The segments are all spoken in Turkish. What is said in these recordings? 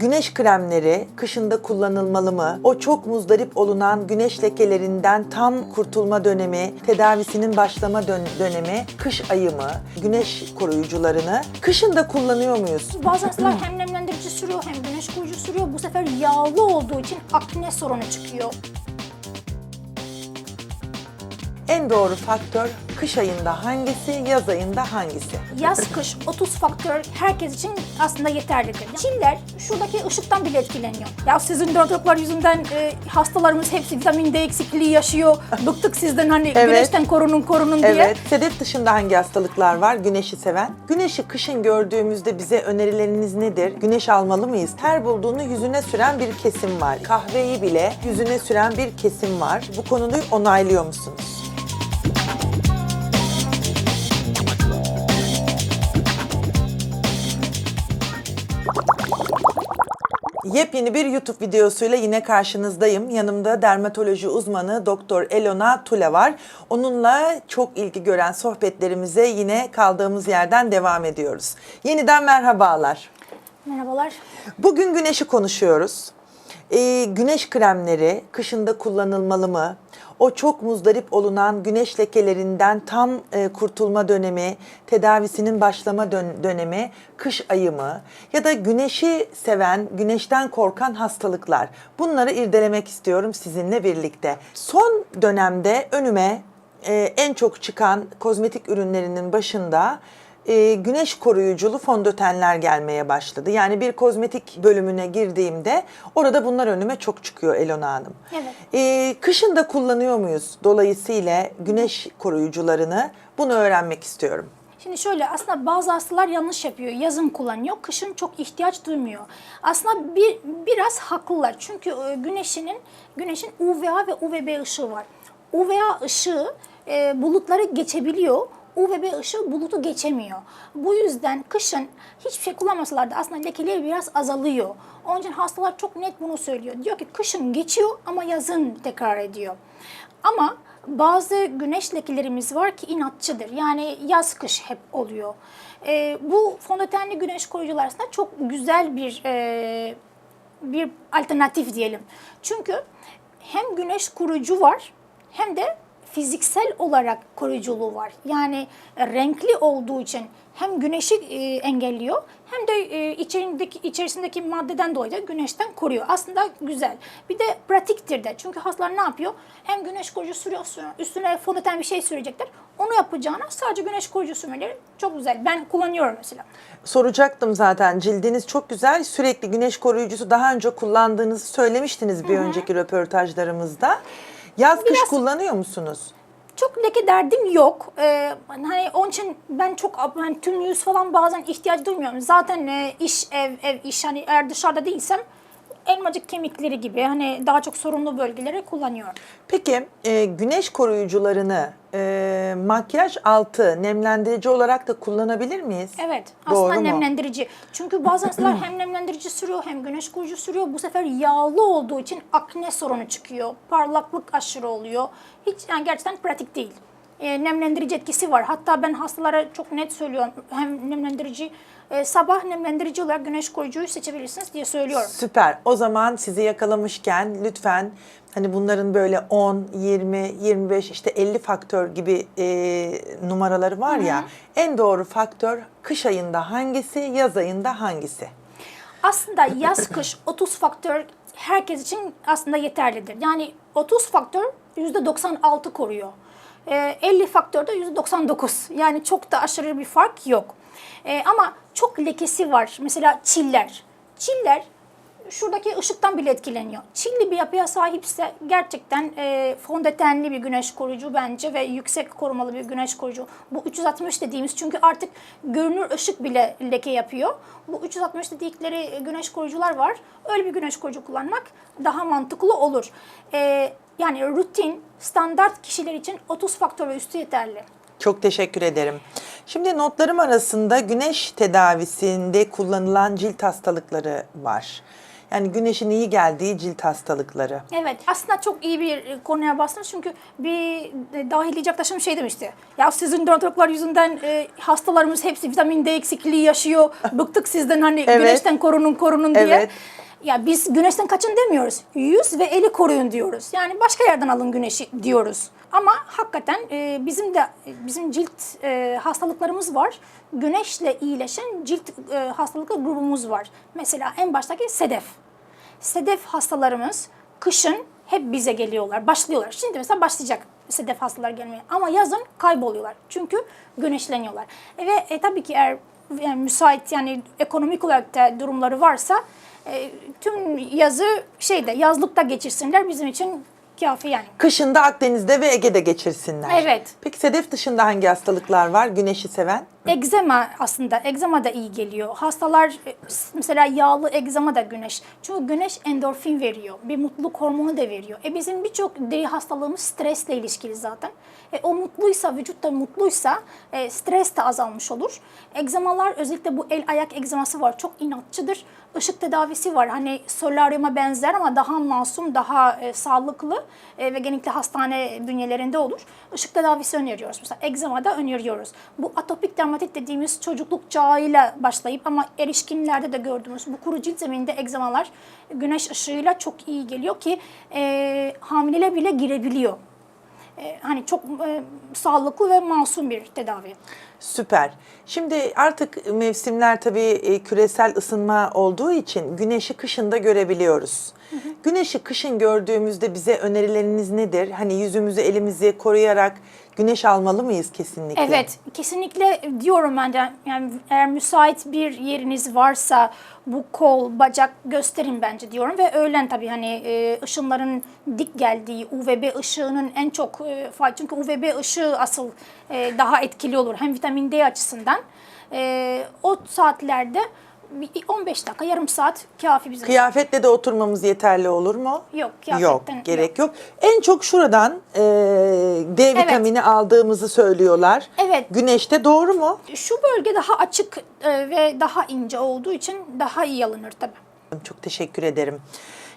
Güneş kremleri kışında kullanılmalı mı? O çok muzdarip olunan güneş lekelerinden tam kurtulma dönemi, tedavisinin başlama dön- dönemi, kış ayı mı? Güneş koruyucularını kışında kullanıyor muyuz? Bazı hastalar hem nemlendirici sürüyor hem güneş koruyucu sürüyor. Bu sefer yağlı olduğu için akne sorunu çıkıyor. En doğru faktör kış ayında hangisi, yaz ayında hangisi? Yaz kış 30 faktör herkes için aslında yeterlidir. Çiller şuradaki ışıktan bile etkileniyor. Ya sizin dermatologlar yüzünden e, hastalarımız hepsi vitamin D eksikliği yaşıyor. Bıktık sizden hani Evet. güneşten korunun korunun diye. Evet. Sedef dışında hangi hastalıklar var güneşi seven? Güneşi kışın gördüğümüzde bize önerileriniz nedir? Güneş almalı mıyız? Ter bulduğunu yüzüne süren bir kesim var. Kahveyi bile yüzüne süren bir kesim var. Bu konuyu onaylıyor musunuz? Yepyeni bir YouTube videosuyla yine karşınızdayım. Yanımda dermatoloji uzmanı Doktor Elona Tule var. Onunla çok ilgi gören sohbetlerimize yine kaldığımız yerden devam ediyoruz. Yeniden merhabalar. Merhabalar. Bugün güneşi konuşuyoruz. Ee, güneş kremleri kışında kullanılmalı mı? O çok muzdarip olunan güneş lekelerinden tam e, kurtulma dönemi, tedavisinin başlama dön- dönemi kış ayı mı? Ya da güneşi seven, güneşten korkan hastalıklar. Bunları irdelemek istiyorum sizinle birlikte. Son dönemde önüme e, en çok çıkan kozmetik ürünlerinin başında e, güneş koruyuculu fondötenler gelmeye başladı. Yani bir kozmetik bölümüne girdiğimde orada bunlar önüme çok çıkıyor Elona Hanım. Evet. E, kışın da kullanıyor muyuz? Dolayısıyla güneş koruyucularını bunu öğrenmek istiyorum. Şimdi şöyle aslında bazı hastalar yanlış yapıyor. Yazın kullanıyor, kışın çok ihtiyaç duymuyor. Aslında bir biraz haklılar. Çünkü e, güneşinin güneşin UVA ve UVB ışığı var. UVA ışığı e, bulutları geçebiliyor. UVB ışığı bulutu geçemiyor. Bu yüzden kışın hiçbir şey kullanmasalar da aslında lekeleri biraz azalıyor. Onun için hastalar çok net bunu söylüyor. Diyor ki kışın geçiyor ama yazın tekrar ediyor. Ama bazı güneş lekelerimiz var ki inatçıdır. Yani yaz kış hep oluyor. Ee, bu fondötenli güneş koruyucular aslında çok güzel bir e, bir alternatif diyelim. Çünkü hem güneş koruyucu var hem de fiziksel olarak koruyuculuğu var. Yani e, renkli olduğu için hem güneşi e, engelliyor hem de e, içerisindeki, içerisindeki maddeden dolayı da güneşten koruyor. Aslında güzel. Bir de pratiktir de. Çünkü hastalar ne yapıyor? Hem güneş koruyucu sürüyor, üstüne fondöten bir şey sürecekler. Onu yapacağına sadece güneş koruyucu sürmeleri çok güzel. Ben kullanıyorum mesela. Soracaktım zaten cildiniz çok güzel. Sürekli güneş koruyucusu daha önce kullandığınızı söylemiştiniz bir önceki röportajlarımızda. Yaz kış Biraz- kullanıyor musunuz? Çok leke derdim yok. Ee, hani onun için ben çok hani tüm yüz falan bazen ihtiyaç duymuyorum. Zaten e, iş, ev, ev, iş hani eğer dışarıda değilsem elmacık kemikleri gibi hani daha çok sorunlu bölgeleri kullanıyorum. Peki e, güneş koruyucularını e, makyaj altı nemlendirici olarak da kullanabilir miyiz? Evet. Doğru Aslında mu? nemlendirici. Çünkü bazı hastalar hem nemlendirici sürüyor hem güneş koruyucu sürüyor. Bu sefer yağlı olduğu için akne sorunu çıkıyor. Parlaklık aşırı oluyor. Hiç yani gerçekten pratik değil. E, nemlendirici etkisi var. Hatta ben hastalara çok net söylüyorum. Hem nemlendirici e, sabah nemlendirici olarak güneş koruyucuyu seçebilirsiniz diye söylüyorum. Süper. O zaman sizi yakalamışken lütfen hani bunların böyle 10, 20, 25 işte 50 faktör gibi e, numaraları var ya. En doğru faktör kış ayında hangisi, yaz ayında hangisi? Aslında yaz kış 30 faktör herkes için aslında yeterlidir. Yani 30 faktör %96 koruyor. Ee, 50 faktör de %99. Yani çok da aşırı bir fark yok. Ee, ama çok lekesi var. Mesela çiller. Çiller şuradaki ışıktan bile etkileniyor. Çilli bir yapıya sahipse gerçekten e, fondötenli bir güneş koruyucu bence ve yüksek korumalı bir güneş koruyucu. Bu 360 dediğimiz çünkü artık görünür ışık bile leke yapıyor. Bu 360 dedikleri güneş koruyucular var. Öyle bir güneş koruyucu kullanmak daha mantıklı olur. E, yani rutin, standart kişiler için 30 faktör ve üstü yeterli. Çok teşekkür ederim. Şimdi notlarım arasında güneş tedavisinde kullanılan cilt hastalıkları var. Yani güneşin iyi geldiği cilt hastalıkları. Evet aslında çok iyi bir konuya bastınız çünkü bir dahilici arkadaşım şey demişti. Ya sizin dermatologlar yüzünden e, hastalarımız hepsi vitamin D eksikliği yaşıyor. Bıktık sizden hani Evet. güneşten korunun korunun diye. Evet. Ya biz güneşten kaçın demiyoruz. Yüz ve eli koruyun diyoruz. Yani başka yerden alın güneşi diyoruz. Ama hakikaten e, bizim de e, bizim cilt e, hastalıklarımız var. Güneşle iyileşen cilt e, hastalıklı grubumuz var. Mesela en baştaki sedef. Sedef hastalarımız kışın hep bize geliyorlar, başlıyorlar. Şimdi mesela başlayacak sedef hastalar gelmeye ama yazın kayboluyorlar. Çünkü güneşleniyorlar. E, ve e, tabii ki eğer yani müsait yani ekonomik olarak da durumları varsa e, tüm yazı şeyde yazlıkta geçirsinler bizim için kafi yani. Kışında Akdeniz'de ve Ege'de geçirsinler. Evet. Peki sedef dışında hangi hastalıklar var güneşi seven? Egzema aslında egzama da iyi geliyor. Hastalar e, mesela yağlı egzama da güneş. Çünkü güneş endorfin veriyor. Bir mutluluk hormonu da veriyor. E bizim birçok deri hastalığımız stresle ilişkili zaten. E o mutluysa, vücut da mutluysa e, stres de azalmış olur. Egzamalar özellikle bu el ayak egzaması var. Çok inatçıdır. Işık tedavisi var. Hani solaryuma benzer ama daha masum, daha e, sağlıklı e, ve genellikle hastane bünyelerinde olur. Işık tedavisi öneriyoruz. Mesela egzamada öneriyoruz. Bu atopik dermatit dediğimiz çocukluk çağıyla başlayıp ama erişkinlerde de gördüğümüz bu kuru cilt zemininde egzamalar güneş ışığıyla çok iyi geliyor ki e, hamile bile girebiliyor. E, hani çok e, sağlıklı ve masum bir tedavi. Süper. Şimdi artık mevsimler tabii e, küresel ısınma olduğu için güneşi kışında görebiliyoruz. Güneşi kışın gördüğümüzde bize önerileriniz nedir? Hani yüzümüzü elimizi koruyarak güneş almalı mıyız kesinlikle? Evet, kesinlikle diyorum ben de yani eğer müsait bir yeriniz varsa bu kol, bacak gösterin bence diyorum ve öğlen tabii hani e, ışınların dik geldiği UVB ışığının en çok e, çünkü UVB ışığı asıl e, daha etkili olur hem vitamin D açısından. E, o saatlerde bir 15 dakika, yarım saat kafi bizim. Kıyafetle de oturmamız yeterli olur mu? Yok, Yok, kıyafetten gerek yok. En çok şuradan e, D vitamini aldığımızı söylüyorlar. Evet. Güneşte doğru mu? Şu bölge daha açık e, ve daha ince olduğu için daha iyi alınır tabii. Çok teşekkür ederim.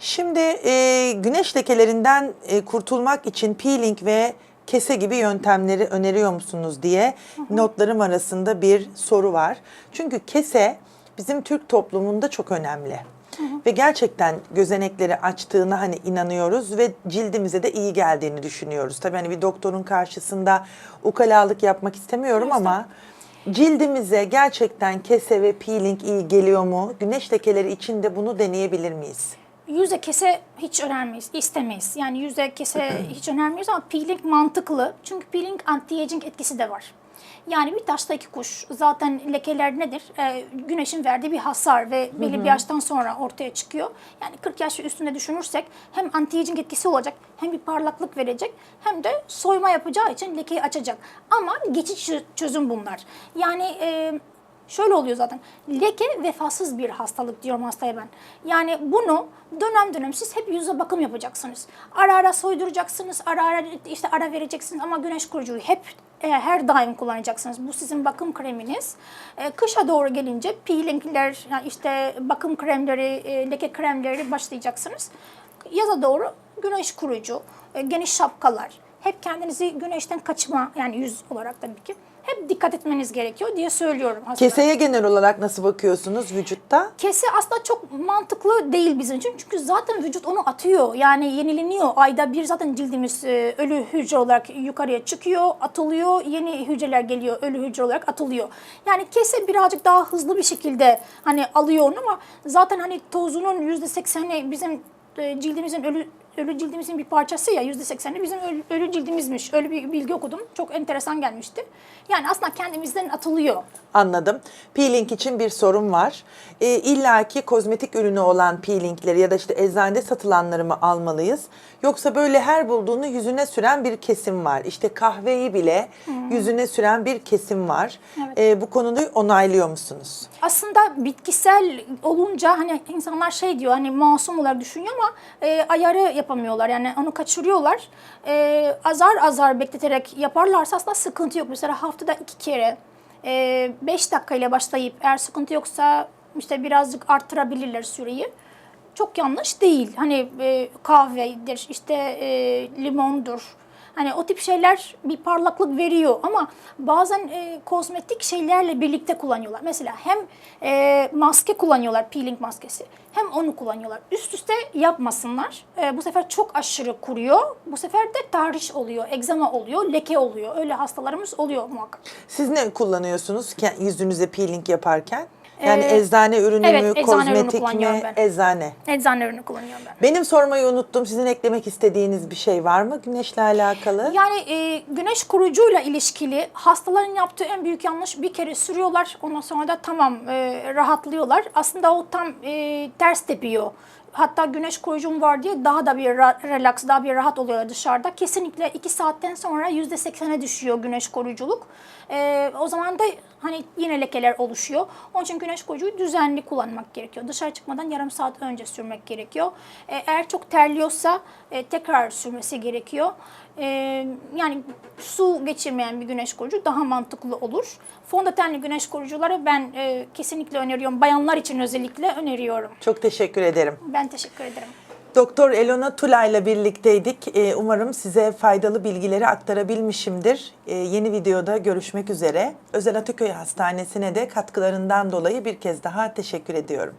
Şimdi e, güneş lekelerinden e, kurtulmak için peeling ve kese gibi yöntemleri öneriyor musunuz diye notlarım arasında bir soru var. Çünkü kese bizim Türk toplumunda çok önemli. Ve gerçekten gözenekleri açtığına hani inanıyoruz ve cildimize de iyi geldiğini düşünüyoruz. Tabii hani bir doktorun karşısında ukalalık yapmak istemiyorum ama cildimize gerçekten kese ve peeling iyi geliyor mu? Güneş lekeleri için de bunu deneyebilir miyiz? Yüze kese hiç önermeyiz, istemeyiz. Yani yüze kese hiç önermiyoruz ama peeling mantıklı. Çünkü peeling anti-aging etkisi de var. Yani bir taşla iki kuş. Zaten lekeler nedir? Ee, güneşin verdiği bir hasar ve belli bir yaştan sonra ortaya çıkıyor. Yani 40 yaş üstünde düşünürsek hem anti-aging etkisi olacak, hem bir parlaklık verecek, hem de soyma yapacağı için lekeyi açacak. Ama geçici çözüm bunlar. Yani e, Şöyle oluyor zaten. Leke vefasız bir hastalık diyorum hastaya ben. Yani bunu dönem dönem siz hep yüze bakım yapacaksınız. Ara ara soyduracaksınız, ara ara işte ara vereceksiniz ama güneş kurucuyu hep e, her daim kullanacaksınız. Bu sizin bakım kreminiz. E, kışa doğru gelince peelingler, yani işte bakım kremleri, e, leke kremleri başlayacaksınız. Yaza doğru güneş kurucu, e, geniş şapkalar, hep kendinizi güneşten kaçma yani yüz olarak tabii ki hep dikkat etmeniz gerekiyor diye söylüyorum hastaya. Keseye genel olarak nasıl bakıyorsunuz vücutta? Kese aslında çok mantıklı değil bizim için. Çünkü zaten vücut onu atıyor. Yani yenileniyor. Ayda bir zaten cildimiz e, ölü hücre olarak yukarıya çıkıyor, atılıyor. Yeni hücreler geliyor, ölü hücre olarak atılıyor. Yani kese birazcık daha hızlı bir şekilde hani alıyor onu ama zaten hani tozunun %80'i bizim e, cildimizin ölü ölü cildimizin bir parçası ya %80'i bizim ölü, ölü cildimizmiş. Öyle bir bilgi okudum. Çok enteresan gelmişti. Yani aslında kendimizden atılıyor. Anladım. Peeling için bir sorun var. E, İlla ki kozmetik ürünü olan peelingleri ya da işte eczanede satılanları mı almalıyız? Yoksa böyle her bulduğunu yüzüne süren bir kesim var. İşte kahveyi bile yüzüne süren bir kesim var. Evet. E, bu konuda onaylıyor musunuz? Aslında bitkisel olunca hani insanlar şey diyor hani masum olarak düşünüyor ama e, ayarı yapamıyorlar. Yani onu kaçırıyorlar. E, azar azar bekleterek yaparlarsa aslında sıkıntı yok. Mesela haftada iki kere 5 dakika ile başlayıp eğer sıkıntı yoksa işte birazcık arttırabilirler süreyi. çok yanlış değil. Hani e, kahvedir, işte e, limondur. Hani o tip şeyler bir parlaklık veriyor ama bazen e, kozmetik şeylerle birlikte kullanıyorlar. Mesela hem e, maske kullanıyorlar, peeling maskesi, hem onu kullanıyorlar. Üst üste yapmasınlar. E, bu sefer çok aşırı kuruyor. Bu sefer de tahriş oluyor, egzama oluyor, leke oluyor. Öyle hastalarımız oluyor muhakkak. Siz ne kullanıyorsunuz yüzünüze peeling yaparken? Yani Ee, eczane ürünü evet, mü, eczane ürünü kozmetik kullanıyorum mi? ben. Eczane. Eczane ürünü kullanıyorum ben. Benim sormayı unuttum. Sizin eklemek istediğiniz bir şey var mı güneşle alakalı? Yani e, güneş koruyucuyla ilişkili hastaların yaptığı en büyük yanlış bir kere sürüyorlar. Ondan sonra da tamam e, rahatlıyorlar. Aslında o tam e, ters tepiyor. Hatta güneş koruyucum var diye daha da bir relax, daha bir rahat oluyor dışarıda. Kesinlikle 2 saatten sonra %80'e düşüyor güneş koruyuculuk. E, o zaman da hani yine lekeler oluşuyor. Onun için güneş koruyucuyu düzenli kullanmak gerekiyor. Dışarı çıkmadan yarım saat önce sürmek gerekiyor. E, eğer çok terliyorsa e, tekrar sürmesi gerekiyor. E, yani su geçirmeyen bir güneş koruyucu daha mantıklı olur. Fondötenli güneş koruyucuları ben e, kesinlikle öneriyorum. Bayanlar için özellikle öneriyorum. Çok teşekkür ederim. Ben teşekkür ederim. Doktor Elona Tula ile birlikteydik. Ee, umarım size faydalı bilgileri aktarabilmişimdir. Ee, yeni videoda görüşmek üzere. Özel Ataköy Hastanesi'ne de katkılarından dolayı bir kez daha teşekkür ediyorum.